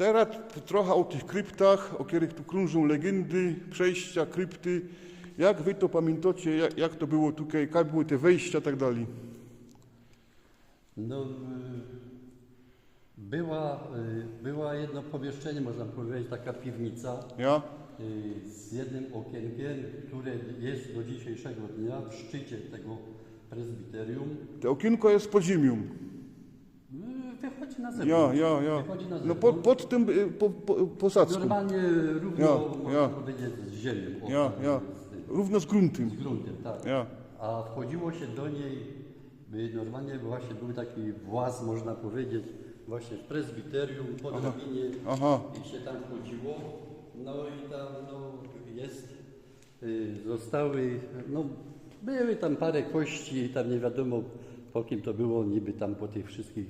Teraz trochę o tych kryptach, o których tu krążą legendy, przejścia, krypty. Jak wy to pamiętacie, jak, jak to było tutaj, jak były te wejścia i tak dalej? No, y, była, y, była jedno pomieszczenie, można powiedzieć, taka piwnica Ja? y, z jednym okienkiem, które jest do dzisiejszego dnia w szczycie tego prezbiterium. To okienko jest pod ziemią. Y, Wychodzi na Ja, zewnątrz. ja, ja. Wychodzi na No zewnątrz. pod, pod tym y, po, po, posadzką. Normalnie równo, Ja, można ja. powiedzieć, z ziemią. o, Ja, ja. Z, tym, Równo z gruntem. z gruntem, tak. Ja. A wchodziło się do niej, by normalnie właśnie był taki właz, można powiedzieć, właśnie w prezbiterium, po drabinie Aha. i się tam wchodziło. No i tam no, jest, y, zostały, no były tam parę kości, tam nie wiadomo po kim to było, niby tam po tych wszystkich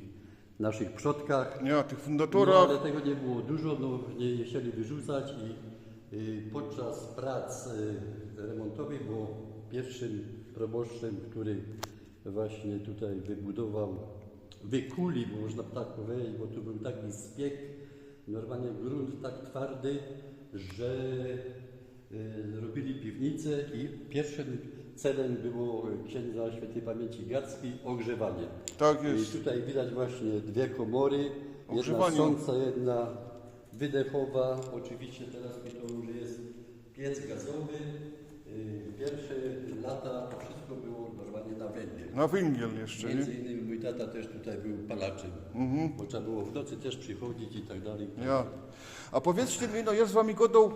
naszych przodkach. Ja, tych No, fundatorach. ale tego nie było dużo, no, nie chcieli wyrzucać i y, podczas prac y, remontowych było pierwszym proboszczem, który właśnie tutaj wybudował, wykulił, można tak powiedzieć, bo tu był taki spiek, normalnie grunt tak twardy, że y, robili piwnicę i pierwszym celem było y, księdza świętej pamięci Gacki ogrzewanie. Tak I jest. tutaj widać właśnie dwie komory, jedna Ogrzewanie. sąca, jedna wydechowa. Oczywiście teraz mi to już jest piec gazowy. Yy, Pierwsze lata to wszystko było normalnie na węgiel. Na węgiel jeszcze, Między nie? innymi tata też tutaj był palaczem, Mhm. bo trzeba było w nocy też przychodzić i tak dalej. Ja. A powiedzcie mi, no ja z wami godą,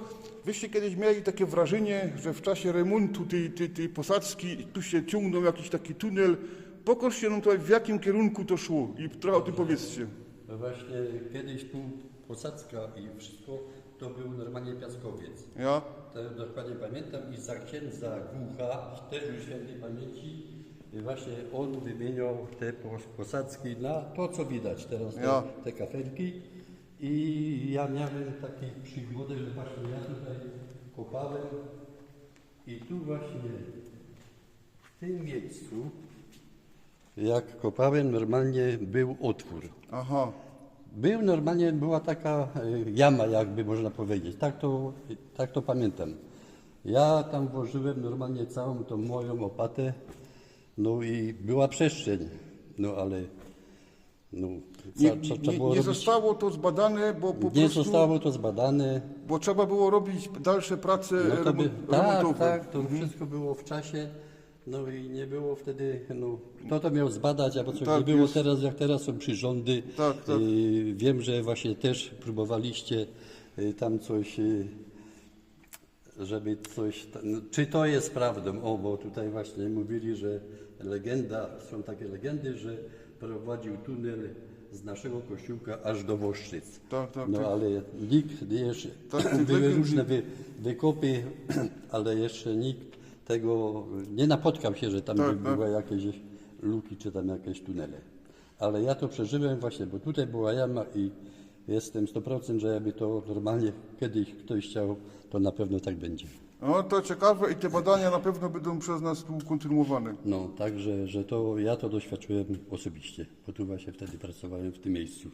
wyście kiedyś mieli takie wrażenie, że w czasie remontu tej, tej, tej posadzki tu się ciągnął jakiś taki tunel. Pokażcie nam tutaj, w jakim kierunku to szło i trochę o tym powiedzcie. No właśnie kiedyś tu posadzka i wszystko to był normalnie piaskowiec. Ja? To dokładnie pamiętam i za księdza Głucha, też już świętej pamięci, właśnie on wymieniał te pos- posadzki na to, co widać teraz, te, te kafelki. I ja miałem takie przygody, że właśnie ja tutaj kopałem i tu właśnie w tym miejscu, jak kopałem, normalnie był otwór. Aha. Był normalnie, była taka y, jama, jakby można powiedzieć. Tak to, tak to pamiętam. Ja tam włożyłem normalnie całą tą moją opatę, no i była przestrzeń, no ale no, Nie, co, co, nie, nie, zostało to zbadane, bo po nie prostu, zostało to zbadane. bo trzeba było robić dalsze prace No to by, tak, tak, to wszystko było w czasie. No i nie było wtedy, no, kto to miał zbadać, albo coś Tak, nie było jest. teraz, jak teraz są przyrządy. Tak, tak. Y, wiem, że właśnie też próbowaliście y, tam coś, y, żeby coś, no, czy to jest prawdą? O, bo tutaj właśnie mówili, że legenda, są takie legendy, że prowadził tunel z naszego kościółka aż do Woszczyc. Tak, tak, No tak. ale nikt jeszcze, Tak, były różne wy, wykopy, ale jeszcze nikt tego nie napotkał się, że tam Tak, by tak. były jakieś luki czy tam jakieś tunele. Ale ja to przeżyłem właśnie, bo tutaj była jama i jestem 100%, że jakby to normalnie kiedyś ktoś chciał, to na pewno tak będzie. No to ciekawe i te badania na pewno będą przez nas tu kontynuowane. No, także, że to ja to doświadczyłem osobiście, bo tu właśnie wtedy pracowałem w tym miejscu.